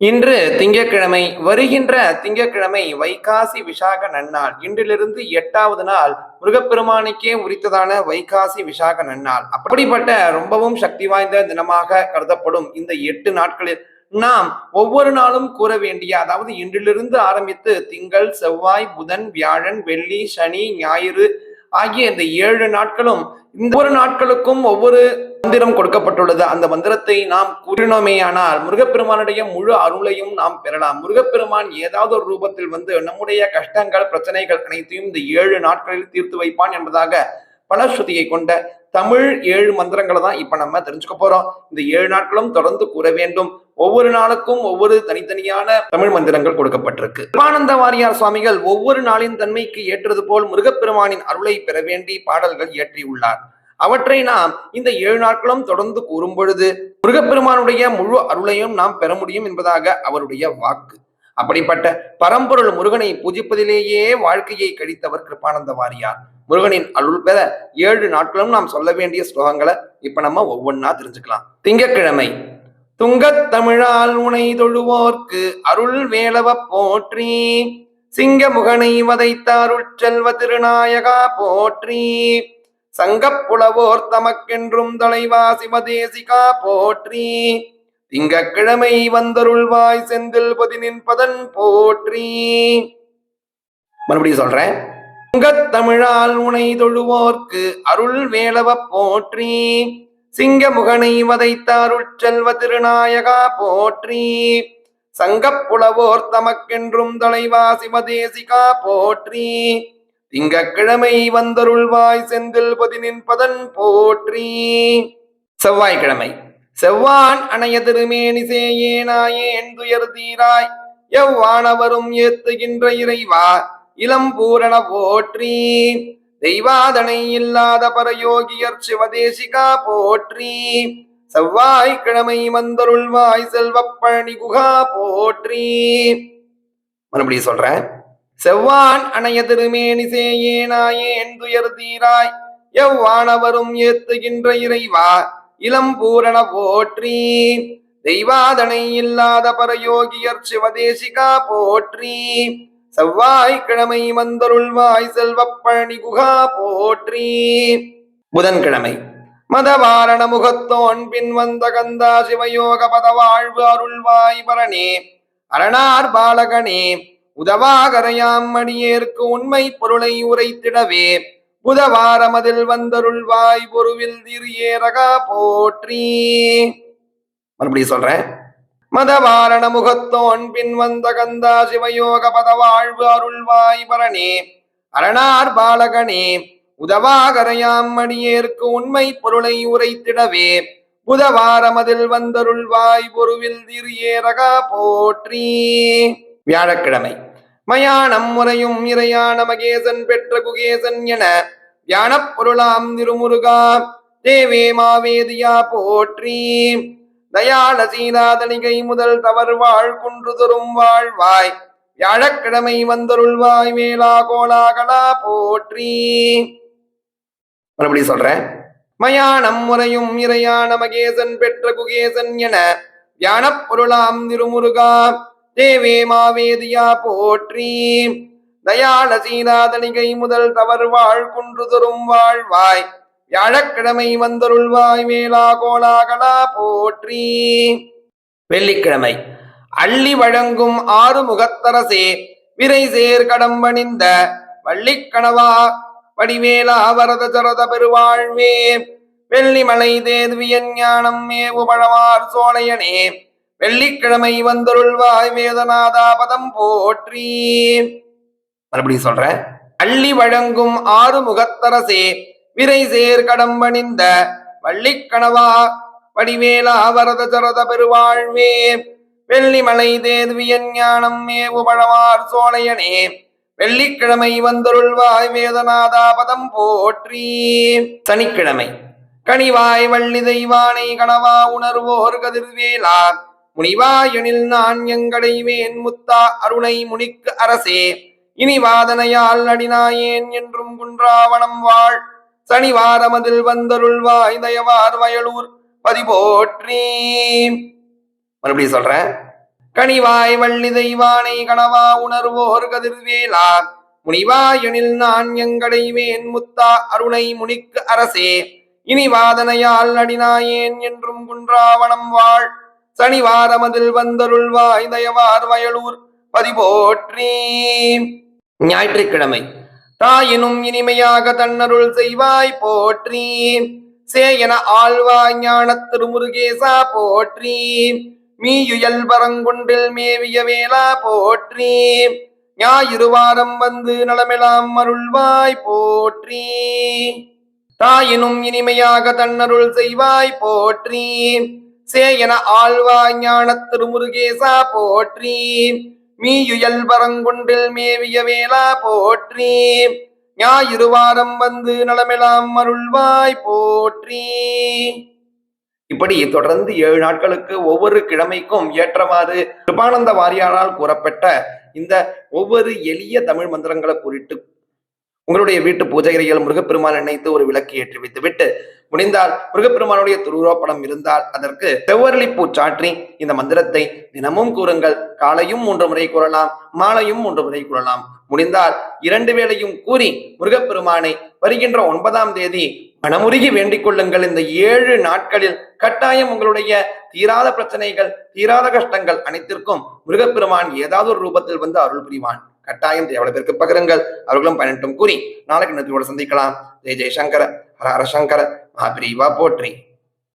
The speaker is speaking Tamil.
இன்று திங்கட்கிழமை வருகின்ற திங்கட்கிழமை வைகாசி விசாக நன்னாள். இன்றிலிருந்து எட்டாவது நாள் முருகப்பெருமானுக்கே உரித்ததான வைகாசி விசாக நன்னாள். அப்படிப்பட்ட ரொம்பவும் சக்தி வாய்ந்த தினமாக கருதப்படும் இந்த எட்டு நாட்களில் நாம் ஒவ்வொரு நாளும் கூற வேண்டிய அதாவது இன்றிலிருந்து ஆரம்பித்து திங்கள் செவ்வாய் புதன் வியாழன் வெள்ளி சனி ஞாயிறு ஆகிய இந்த ஏழு நாட்களும் இந்த ஒரு நாட்களுக்கும் ஒவ்வொரு மந்திரம் கொடுக்கப்பட்டுள்ளது. அந்த மந்திரத்தை நாம் கூறினோமேயானால் முருகப்பெருமானுடைய முழு அருளையும் நாம் பெறலாம். முருகப்பெருமான் ஏதாவது ஒரு ரூபத்தில் வந்து நம்முடைய கஷ்டங்கள் பிரச்சனைகள் அனைத்தையும் இந்த ஏழு நாட்களில் தீர்த்து வைப்பான் என்பதாக பலஸ்ருதியை கொண்ட தமிழ் ஏழு மந்திரங்களை தான் இப்ப நம்ம தெரிஞ்சுக்க போறோம். இந்த ஏழு நாட்களும் தொடர்ந்து கூற வேண்டும். ஒவ்வொரு நாளுக்கும் ஒவ்வொரு தனித்தனியான தமிழ் மந்திரங்கள் கொடுக்கப்பட்டிருக்கு. சிவானந்த வாரியார் சுவாமிகள் ஒவ்வொரு நாளின் தன்மைக்கு ஏற்றது போல் முருகப்பெருமானின் அருளை பெற வேண்டி பாடல்கள் இயற்றியுள்ளார் அவற்றை நாம் இந்த ஏழு நாட்களும் தொடர்ந்து கூறும் பொழுது முருகப்பெருமானுடைய முழு அருளையும் நாம் பெற முடியும் என்பதாக அவருடைய வாக்கு. அப்படிப்பட்ட பரம்பொருள் முருகனை பூஜிப்பதிலேயே வாழ்க்கையை கழித்தவர் கிருப்பானந்த வாரியார். முருகனின் அருள் பெற ஏழு நாட்களும் நாம் சொல்ல வேண்டிய ஸ்லோகங்களை இப்ப நம்ம ஒவ்வொன்றா தெரிஞ்சுக்கலாம். திங்கட்கிழமை துங்கத் தமிழால் உனை தொழுவோர்க்கு அருள் வேலவ போற்றி. சிங்க முகனை வதைத்தாருள் அருட்செல்வ திருநாயகா போற்றி. சங்கப் புலவோர் தமக்கென்றும் தலைவா சிவதேசிகா போற்றி. திங்கக்கிழமை வந்தருள்வாய் செந்தில் பதினின் பதன் போற்றி. மறுபடியும் சொல்றேன். துங்கத் தமிழால் உனை தொழுவோர்க்கு அருள் வேளவ போற்றி. சிங்க முகனை அருள் செல்வ திருநாயகா போற்றி. சங்கப் புலவோர் தமக்கென்றும் தலைவா சிவதேசிகா போற்றி. திங்கக்கிழமை வந்தருள்வாய் செந்தில் பதினின் பதன் போற்றி. செவ்வாய்க்கிழமை. செவ்வான் அணைய திருமேனி சேயேனாயேன் துயர் தீராய் எவ்வானவரும் ஏத்துகின்ற இறைவா இளம் பூரண போற்றி தெய்வாதனை இல்லாத பரயோகியர் சிவதேசிகா போற்றி செவ்வாய்க்கிழமை வந்தருள்வாய் செல்வப்பழனி குகா போற்றி மறுபடியும் சொல்றேன். செவ்வான் அணைய திருமேனி சேயேனாயேன் துயர் தீராய் எவ்வானவரும் ஏத்துகின்ற இறைவா இளம் பூரண போற்றி. தெய்வாதனை இல்லாத பரயோகியர் சிவதேசிகா போற்றி. செவ்வாய்க்கிழமை மந்தருள்வாய் செல்வப்பழனி குகா போற்றி. புதன்கிழமை மதவாரண முகத்தோன் பின் வந்த கந்தா சிவயோக பதவாழ்வு அருள்வாய் பரணே. அரணார் பாலகனே உதவாகரையாம் மணியேற்கு உண்மை பொருளை உரைத்திடவே. புதவாரமதில் வந்தருள்வாய் பொருவில் திரு ஏரகா போற்றி. மறுபடியும் சொல்றேன். மதவாரண முகத்தோன் பின் வந்த கந்தா சிவயோக பதவாழ்வு அருள்வாய் பரணே. அரணார் பாலகனே உதவாகரையாம் மணியேற்கு உண்மை பொருளை உரைத்திடவே. புதவாரமதில் வந்தருள்வாய் பொருவில் திரு ஏரகா போற்றி. வியாழக்கிழமை. மயானம் முறையும் இறையான மகேசன் பெற்ற குகேசன் என தியான பொருளாம் திருமுருகா. தேவே மாவேதியா போற்றி. தயால சீதாதனிகை முதல் தவறு வாழ் குன்று தரும் வாழ்வாய். வியாழக்கிழமை வந்தருள்வாய் மேலா கோலாகலா போற்றி. மறுபடியும் சொல்றேன். மயானம் முறையும் இறையான மகேசன் பெற்ற குகேசன் என தியான பொருளாம் திருமுருகா. தேவே மாவேதியா போற்றி. தயாள சீனாதனிகை முதல் தவறு வாழ் குன்று தொறும் வாழ்வாய். வியாழக்கிழமை வந்தருள்வாய் மேலா கோலாகலா போற்றி. வெள்ளிக்கிழமை. அள்ளி வழங்கும் ஆறு முகத்தரசே விரை சேர் கடம்பணிந்த வள்ளிக்கணவா வடிவேலா வரத சரத பெருவாழ்வே. வெள்ளிமலை தேதுவியன் ஞானம் மேவு பழவார் சோழையனே வெள்ளிக்கிழமை வந்தருள்வாய் வேதநாதா பதம் போற்றி. மறுபடியும் சொல்றேன் அள்ளி வழங்கும் ஆறு முகத்தரசே விரை சேர் கடம்பணிந்த வள்ளிக்கணவா வடிவேலா வரத சரத பெருவாழ்வே வெள்ளிமலை தேதுவியன் ஞானம் மேவு பழவார் சோழையனே வெள்ளிக்கிழமை வந்தருள்வாய் வேதநாதா பதம் போற்றி. சனிக்கிழமை கனிவாய் வள்ளி தெய்வானை கனவா உணர்வோர் கதிர்வேலா முனிவாயனில் நான் எங்கடைவேன் முத்தா அருணை முனிக்கு அரசே. இனி வாதனையால் நடினாயேன் என்றும் குன்றாவணம் வாழ். சனிவாரமதில் வந்தருள்வாய் தயவார் வயலூர் பதிபோற்றி மறுபடியும் சொல்றேன். கனிவாய் வள்ளி தெய்வானை கனவா உணர்வோர் கதிர்வேலா. முனிவாயனில் நான் எங்கடைவேன் முத்தா அருணை முனிக்கு அரசே. இனி வாதனையால் நடினாயேன் என்றும் குன்றாவணம் வாழ். சனிவாரமதில் வந்தருள்வாய் தயவார் வயலூர் பதிபோற்றி. ஞாயிற்றுக்கிழமை. தாயினும் இனிமையாக தன்னருள் செய்வாய் போற்றி. சேயன ஆழ்வாய் ஞான திருமுருகேசா போற்றி. மீயுயல் பரங்குன்றில் மேவிய வேளா போற்றி. ஞாயிறுவாரம் வந்து நலமெலாம் அருள்வாய் போற்றி. தாயினும் இனிமையாக தன்னருள் செய்வாய் போற்றி. சேயன ஆழ்வாய் ஞான திருமுருகேசா போற்றி. மீயுயல் பரங்குன்றில் மேவிய வேளா போற்றி. ஞாயிறுவாரம் வந்து நலமெலாம் அருள்வாய் போற்றி. இப்படி தொடர்ந்து ஏழு நாட்களுக்கு ஒவ்வொரு கிழமைக்கும் ஏற்றவாறு கிருபானந்த வாரியாரால் கூறப்பட்ட இந்த ஒவ்வொரு எளிய தமிழ் மந்திரங்களை குறித்து உங்களுடைய வீட்டு பூஜைகரையில் முருகப்பெருமான் நினைத்து ஒரு விளக்கு ஏற்றி வைத்துவிட்டு முடிந்தால் முருகப்பெருமானுடைய திருவுருவப்படம் இருந்தால் அதற்கு செவ்வரளிப்பூ சாற்றி இந்த மந்திரத்தை தினமும் கூறுங்கள். காலையும் மூன்று முறை கூறலாம் மாலையும் மூன்று முறை கூறலாம். முடிந்தால் இரண்டு வேளையும் கூறி முருகப்பெருமானை வருகின்ற ஒன்பதாம் தேதி மனமுருகி வேண்டிக் கொள்ளுங்கள். இந்த ஏழு நாட்களில் கட்டாயம் உங்களுடைய தீராத பிரச்சனைகள் தீராத கஷ்டங்கள் அனைத்திற்கும் முருகப்பெருமான் ஏதாவது ஒரு ரூபத்தில் வந்து அருள் புரிவான். கட்டாயம் எவ்வளவு பேருக்கு பகிருங்கள். அவர்களும் பயனட்டும் கூறி நாளைக்கு நதியோடு சந்திக்கலாம். ஜெய் ஜெய்சங்கர ஹர ஹர சங்கர. மகாபிரிவா போற்றி.